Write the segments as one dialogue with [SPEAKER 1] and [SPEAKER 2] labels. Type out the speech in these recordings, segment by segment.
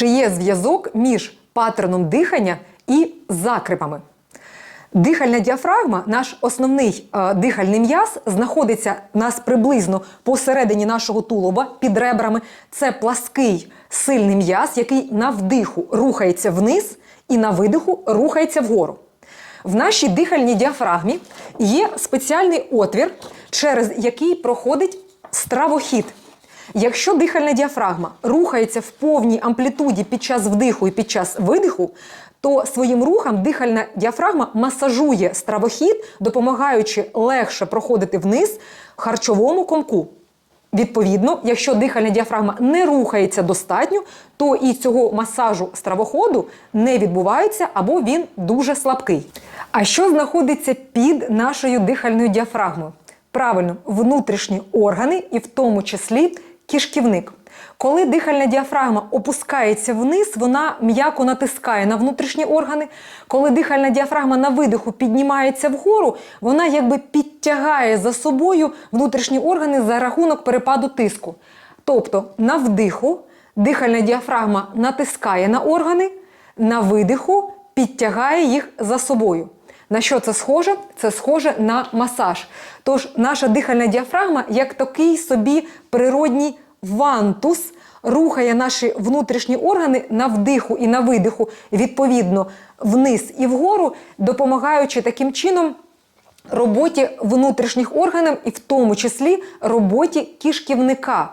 [SPEAKER 1] Чи є зв'язок між паттерном дихання і закрипами? Дихальна діафрагма, наш основний е, дихальний м'яз, знаходиться у нас приблизно посередині нашого тулуба під ребрами. Це плаский сильний м'яз, який на вдиху рухається вниз і на видиху рухається вгору. В нашій дихальній діафрагмі є спеціальний отвір, через який проходить стравохід. Якщо дихальна діафрагма рухається в повній амплітуді під час вдиху і під час видиху, то своїм рухом дихальна діафрагма масажує стравохід, допомагаючи легше проходити вниз харчовому комку. Відповідно, якщо дихальна діафрагма не рухається достатньо, то і цього масажу стравоходу не відбувається або він дуже слабкий. А що знаходиться під нашою дихальною діафрагмою? Правильно, внутрішні органи, і в тому числі кишківник. Коли дихальна діафрагма опускається вниз, вона м'яко натискає на внутрішні органи. Коли дихальна діафрагма на видиху піднімається вгору, вона якби підтягає за собою внутрішні органи за рахунок перепаду тиску. Тобто на вдиху дихальна діафрагма натискає на органи, на видиху підтягає їх за собою. На що це схоже? Це схоже на масаж. Тож наша дихальна діафрагма як такий собі природній вантус рухає наші внутрішні органи на вдиху і на видиху, відповідно, вниз і вгору, допомагаючи таким чином роботі внутрішніх органів і в тому числі роботі кишківника.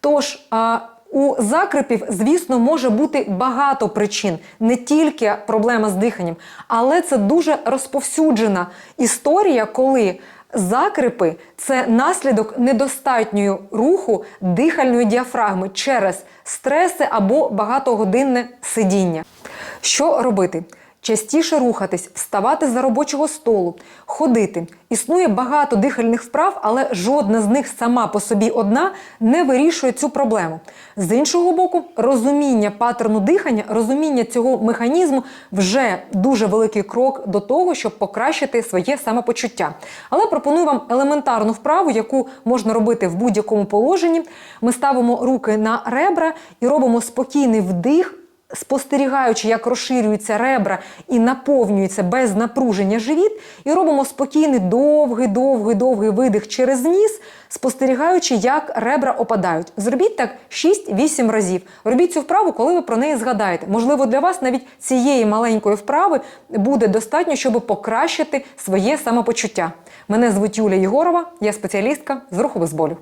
[SPEAKER 1] Тож, у закрипів, звісно, може бути багато причин, не тільки проблема з диханням, але це дуже розповсюджена історія, коли закрипи це наслідок недостатньої руху дихальної діафрагми через стреси або багатогодинне сидіння. Що робити? Частіше рухатись, вставати за робочого столу, ходити. Існує багато дихальних вправ, але жодна з них сама по собі одна не вирішує цю проблему. З іншого боку, розуміння паттерну дихання, розуміння цього механізму вже дуже великий крок до того, щоб покращити своє самопочуття. Але пропоную вам елементарну вправу, яку можна робити в будь-якому положенні. Ми ставимо руки на ребра і робимо спокійний вдих спостерігаючи, як розширюються ребра і наповнюється без напруження живіт, і робимо спокійний довгий, довгий, довгий видих через ніс, спостерігаючи, як ребра опадають. Зробіть так 6-8 разів. Робіть цю вправу, коли ви про неї згадаєте. Можливо, для вас навіть цієї маленької вправи буде достатньо, щоб покращити своє самопочуття. Мене звуть Юлія Єгорова, я спеціалістка з руху без.